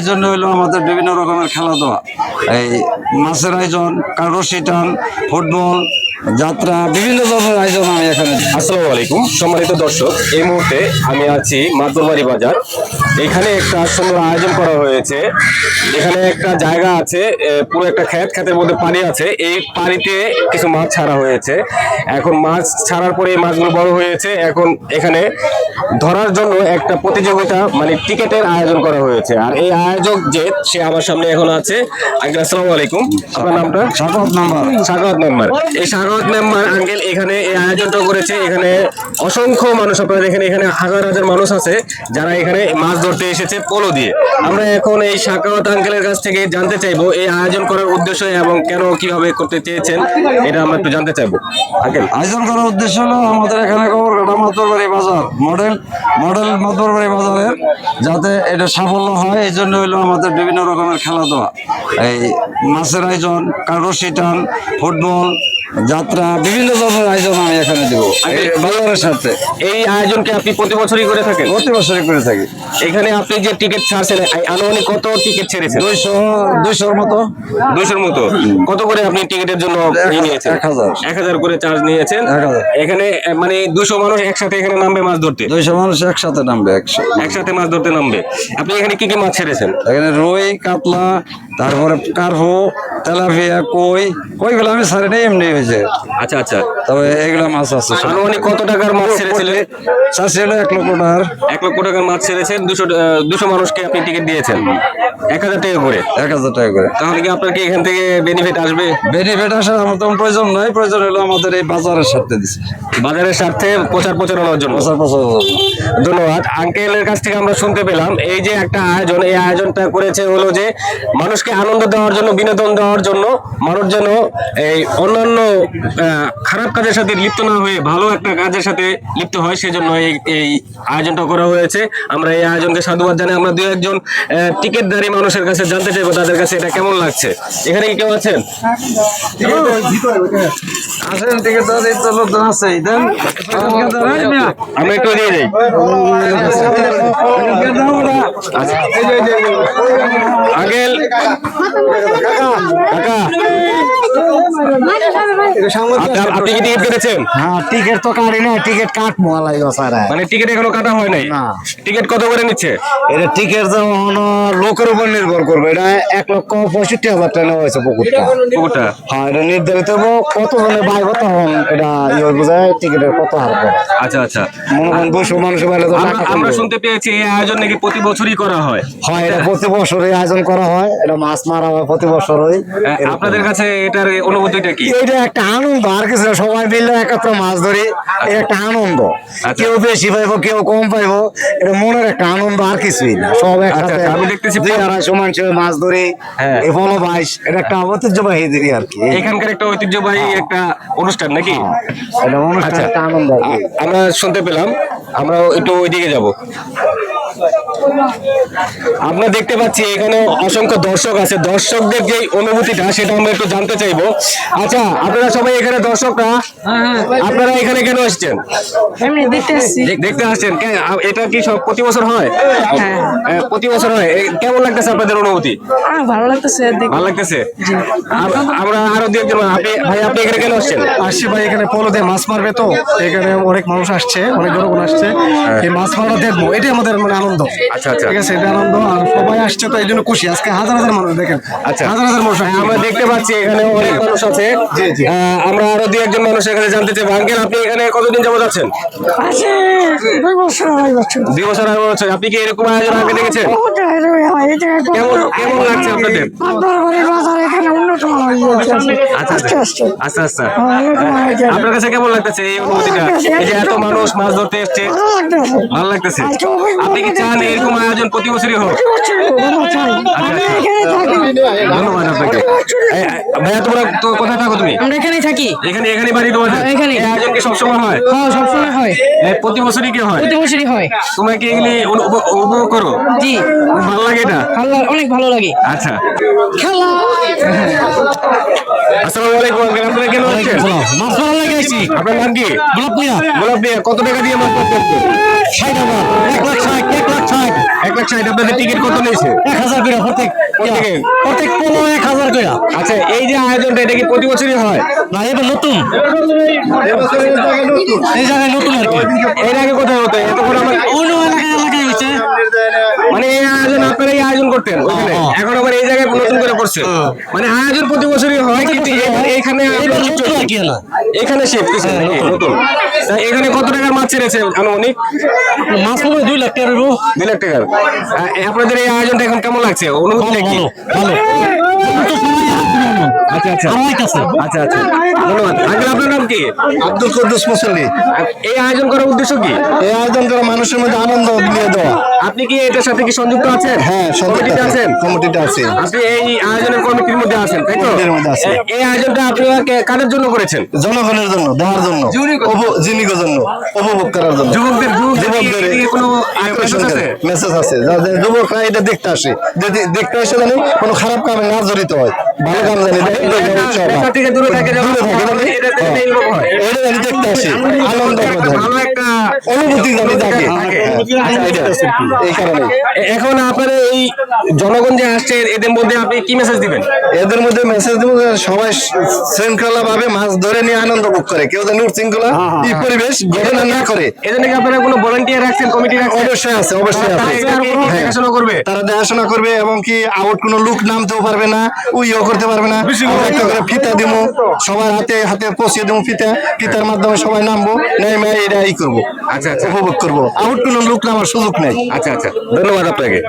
এই জন্য হলো আমাদের বিভিন্ন রকমের খেলাধুলা। এই মাছের আয়োজন কারোশি টান ফুটবল, যাত্রা, বিভিন্ন ধরনের আয়োজন আমি এখানে আসসালামু আলাইকুম, সম্মানিত দর্শক, এই মুহূর্তে আমি আছি মাতুরবাড়ি বাজার। এখানে একটা সুন্দর আয়োজন করা হয়েছে। এখানে একটা জায়গা আছে পুরো একটা ক্ষেত, ক্ষেতের মধ্যে পানি আছে। এই পানিতে কিছু মাছ ছাড়া হয়েছে। এখন মাছ ছাড়ার পরে এই মাছগুলো বড় হয়েছে। এখন এখানে ধরার জন্য একটা প্রতিযোগিতা মানে টিকেটের আয়োজন করা হয়েছে। আর এই আয়োজক যে সে আমার সামনে এখন আছে। আঙ্কেল আসসালামু আলাইকুম। আপনার নামটা? সাকত নাম্বার। সাগত মেম্বার এই সাগত মেম্বার আঙ্কেল এখানে এই আয়োজনটা করেছে। এখানে অসংখ্য মানুষ আপনারা দেখেন এখানে হাজার হাজার মানুষ আছে যারা এখানে মাছ ধরতে এসেছে পোলো দিয়ে। আমরা এখন এই আঙ্কেলের কাছ থেকে জানতে চাইব এই আয়োজন করার উদ্দেশ্য এবং কেন কীভাবে করতে চেয়েছেন এটা আমরা একটু জানতে চাইব। আঙ্কেল। আয়োজন করার উদ্দেশ্য হলো আমাদের এখানে মাতরবাড়ি বাজার মডেল মডেল মাতরবাড়ি বাজারের যাতে এটা সাফল্য হয় এই জন্য হলো আমাদের বিভিন্ন রকমের খেলাধুলা। এই মাছের আয়োজন কারও টান ফুটবল যাত্রা বিভিন্ন ধরনের আয়োজন আমি এখানে দেবো। বাজারের সাথে। এই আয়োজনকে আপনি প্রতি বছরই করে থাকেন? প্রতি বছরই করে থাকি। এখানে আপনি যে টিকিট ছাড়ছেন আনুমানিক কত টিকিট ছেড়েছেন? দুইশো দুইশোর মতো। দুইশোর মতো। কত করে আপনি টিকিটের জন্য নিয়েছেন? এক হাজার। এক হাজার করে চার্জ নিয়েছেন। এখানে মানে দুশো মানুষ একসাথে এখানে নামবে মাছ ধরতে? দুইশো মানুষ একসাথে নামবে একশো। একসাথে মাছ ধরতে নামবে। আপনি এখানে কি কি মাছ ছেড়েছেন? এখানে রুই কাতলা তারপরে কার্ভু তেলাপিয়া কই? কইগুলো আমি সারি নেই এমনি হয়েছে। আচ্ছা আচ্ছা। তবে এগুলো মাছ আছে। আনুমানিক কত টাকার মাছ ছেড়েছিলেন চাষি হলো এক লক্ষ টাকার। এক লক্ষ টাকার মাছ ছেড়েছেন দুশো দুশো মানুষকে আপনি টিকিট দিয়েছেন। এক হাজার টাকা করে? এক হাজার টাকা করে। তাহলে কি আপনার কি এখান থেকে বেনিফিট আসবে? বেনিফিট আসার আমার তেমন প্রয়োজন নয় প্রয়োজন হলো আমাদের এই বাজারের দিচ্ছে বাজারের স্বার্থে প্রচার প্রচারণার জন্য। বছর বছর ধন্যবাদ। আঙ্কেলের কাছ থেকে আমরা শুনতে পেলাম এই যে একটা আয়োজন এই আয়োজনটা করেছে হলো যে মানুষকে আনন্দ দেওয়ার জন্য বিনোদন দেওয়ার জন্য মানুষ যেন এই অন্যান্য খারাপ কাজের সাথে লিপ্ত না হয়ে ভালো একটা কাজের সাথে লিপ্ত হয় সেজন্য এই এই আয়োজনটা করা হয়েছে। আমরা এই আয়োজনকে সাধুবাদ জানাই। আমরা দু একজন টিকিটধারী মানুষের কাছে জানতে চাইব তাদের কাছে এটা কেমন লাগছে। এখানে কি কেউ আছেন? আসেন টিকিট তো লোকজন আছে আমরা একটু দিয়ে যাই। কাকা আপনি- কি টিকিট কেটেছেন? হ্যাঁ টিকিট তো কাটি না টিকিট কাটবো মানে টিকিট এখনও কাটা হয় নাই? টিকিট কত করে নিচ্ছে? এটা টিকিট যেমন লোকের উপর নির্ভর করবে। এটা এক লক্ষ পঁয়ষট্টি হাজার টাকা নেওয়া হয়েছে পুকুরটা। পুকুরটা? হ্যাঁ এটা নির্ধারিত হব কত জনে কত তখন এটা ইয়ে বোঝায় টিকিটের কত হার আচ্ছা আচ্ছা। মনে করেন দুশো মানুষ পাইলে তো আমরা। শুনতে পেয়েছি এই আয়োজন নাকি প্রতি বছরই করা হয়। হয় এটা প্রতি বছরই আয়োজন করা হয় এটা মাছ মারা হয় প্রতি বছরই। আপনাদের কাছে এটার অনুভূতিটা কি? এটা একটা আনন্দ আর কিছু না, সবাই মিলে একত্র মাছ ধরি এটা একটা আনন্দ। আচ্ছা। কেউ বেশি পাইবো কেউ কম পাইবো এটা মনের একটা আনন্দ আর কিছুই না। সব একসাথে আচ্ছা, আমি দেখতেছি আড়াইশো মানুষ মাছ ধরে হ্যাঁ। এই ফলো বাইশ এটা একটা ঐতিহ্যবাহী দিদি আর কি। এখানকার একটা ঐতিহ্যবাহী একটা অনুষ্ঠান নাকি? এটা অনুষ্ঠান আচ্ছা। একটা আনন্দ আমরা শুনতে পেলাম আমরা একটু ওইদিকে যাব। আমরা দেখতে পাচ্ছি এখানে অসংখ্য দর্শক আছে। দর্শকদের যে অনুভূতিটা সেটা আমরা একটু জানতে চাইব। আচ্ছা আপনারা সবাই এখানে দর্শকরা? আপনারা এখানে কেন আসছেন দেখতে এসছি দেখ- দেখতে আসছেন। এটা কি সব প্রতি বছর হয়? হ্যাঁ। প্রতি বছর হয়। কেমন লাগতেছে আপনাদের অনুভূতি? ভালো লাগতেছে ভালো লাগতেছে? আমরা আরও দু একজন আপনি ভাই আপনি এখানে কেন আসছেন? আসছে ভাই এখানে পলো দিয়ে মাছ মারবে তো। এখানে অনেক মানুষ আসছে অনেক জনগণ আসছে। এই মাছ মারা দেখব এটাই আমাদের মানে আনন্দ। আচ্ছা, আচ্ছা। ঠিক আছে এটা আনন্দ আর সবাই আসছে তো এই জন্য খুশি। আজকে হাজার হাজার মানুষ দেখেন আচ্ছা। হাজার হাজার মানুষ আমরা দেখতে পাচ্ছি এখানে অনেক মানুষ আছে। আমরা আরও দুই একজন মানুষের কাছে জানতে চাই আঙ্কেল আপনি এখানে কতদিন যাবত আছেন? আছে দুই বছর আড়াই বছর দুই বছর আগে বছর আপনি কি এরকম আয়োজন আগে দেখেছেন? কেমন কেমন লাগছে আপনাদের? এখানে উন্নত মানের ইয়ে আছে। আচ্ছা আচ্ছা। আচ্ছা। আপনার কাছে কেমন লাগতেছে এই অনুভূতিটা? এই যে এত মানুষ মাছ ধরতে এসছে ভালো লাগতেছে। আপনি কি চান এরকম আয়োজন প্রতি বছরই হোক? এখানে ধন্যবাদ আপনাকে। ভাইয়া তোমরা তো কোথায় থাকো তুমি? আমরা এখানেই থাকি। এখানে এখানে বাড়ি তোমাদের? হ্যাঁ, এখানেই। আয়োজন কি সবসময় হয়? হ্যাঁ সবসময় হয়। প্রতি বছরই কি হয়? প্রতি বছরই হয়। তোমরা কি এগুলি উপ- উপভোগ করো? জি। লাগে এটা ভালো অনেক ভালো লাগে। আচ্ছা। খেলা আসসালামু আলাইকুম আঙ্কেল আপনারা কেন আসছেন মাছ মারা লাগে আইছি। আপনার নাম কি? গোলাপ মিয়া। গোলাপ দিয়ে কত টাকা দিয়ে মাছ ধরতে আসছেন? ষাট হাজার। এক লাখ ষাট এক লাখ ষাট। এক লাখ ষাট আপনাদের টিকিট কত নিয়েছে? এক হাজার করে প্রত্যেক প্রত্যেক? পনেরো এক হাজার করে। আচ্ছা এই যে আয়োজনটা এটা কি প্রতি বছরই হয়? না এবার নতুন। এই জায়গায় নতুন আর কি। এর আগে কোথায় হতো এতক্ষণ আমার অন্য এলাকায় এলাকায় হয়েছে মানে এই আয়োজন আপনারা এই আয়োজন করতেন ওখানে এখন আবার এই জায়গায় নতুন করে করছে। মানে আয়োজন প্রতি বছরই হয় কিন্তু এখানে- এখানে শিফট নতুন। এখানে কত টাকার মাছ ছেড়েছে আনুমানিক? মাছ হয় দুই লাখ টাকা দুই লাখ টাকার। আপনাদের এই আয়োজনটা এখন কেমন লাগছে? কি? ভালো আচ্ছা আচ্ছা। আচ্ছা আচ্ছা। ধন্যবাদ। আঙ্কেল আপনার নাম কি? আব্দুল কদ্দুস মুসল্লি। এই আয়োজন করার উদ্দেশ্য কি? এই আয়োজন করা মানুষের মধ্যে আনন্দ দিয়ে দেওয়া। আপনি কি এটার সাথে কি সংযুক্ত আছেন? হ্যাঁ কমিটিতে আছেন? কমিটিটা আছে। আপনি এই আয়োজনের কমিটির মধ্যে আছেন তাই তো? এই আয়োজনটা আপনারা কে- কাদের জন্য করেছেন? জনগণের জন্য দেওয়ার জন্য। উপ- জীবিকার জন্য উপভোগ করার জন্য। যুবকদের যুবকদের কোনো আকর্ষণ আছে? মেসেজ আছে। যাদের যুবকরা এটা দেখতে আসে। যদি দেখতে আসে জানি কোনো খারাপ কামে না জড়িত হয়। ভালো কাম জানি দূরে থাকে এটা থেকে হ্যাঁ। involve হয়। এটা জানি দেখতে আসে। আনন্দ ভালো একটা অনুভূতি জানি থাকে। থাকে। হ্যাঁ, এটা, এই কারণে। এখন আপনারা এই জনগণ যে আসছে এদের মধ্যে আপনি কি মেসেজ দিবেন? এদের মধ্যে মেসেজ দেবো সবাই শৃঙ্খলা ভাবে মাছ ধরে নিয়ে আনন্দ ভোগ করে। কেউ যেন উচ্ছৃঙ্খলা এই পরিবেশ ঘটনা না করে। এজন্য কি আপনারা কোনো ভলান্টিয়ার রাখছেন কমিটি রাখছেন? অবশ্যই আছে অবশ্যই আছে। হ্যাঁ। দেখাশোনা করবে? তারা দেখাশোনা করবে এবং কি আউট কোনো লুক নামতেও পারবে না উইও করতে পারবে না। আমরা একটা করে ফিতা দিব সবার হাতে হাতে পৌঁছে দেবো পিতা ফিতার মাধ্যমে সবাই নামবো নেমে এটা ই করব আচ্ছা আচ্ছা। উপভোগ করব। আউট কোনো লোক নামার সুযোগ নেই। আচ্ছা আচ্ছা। ধন্যবাদ আপনাকে।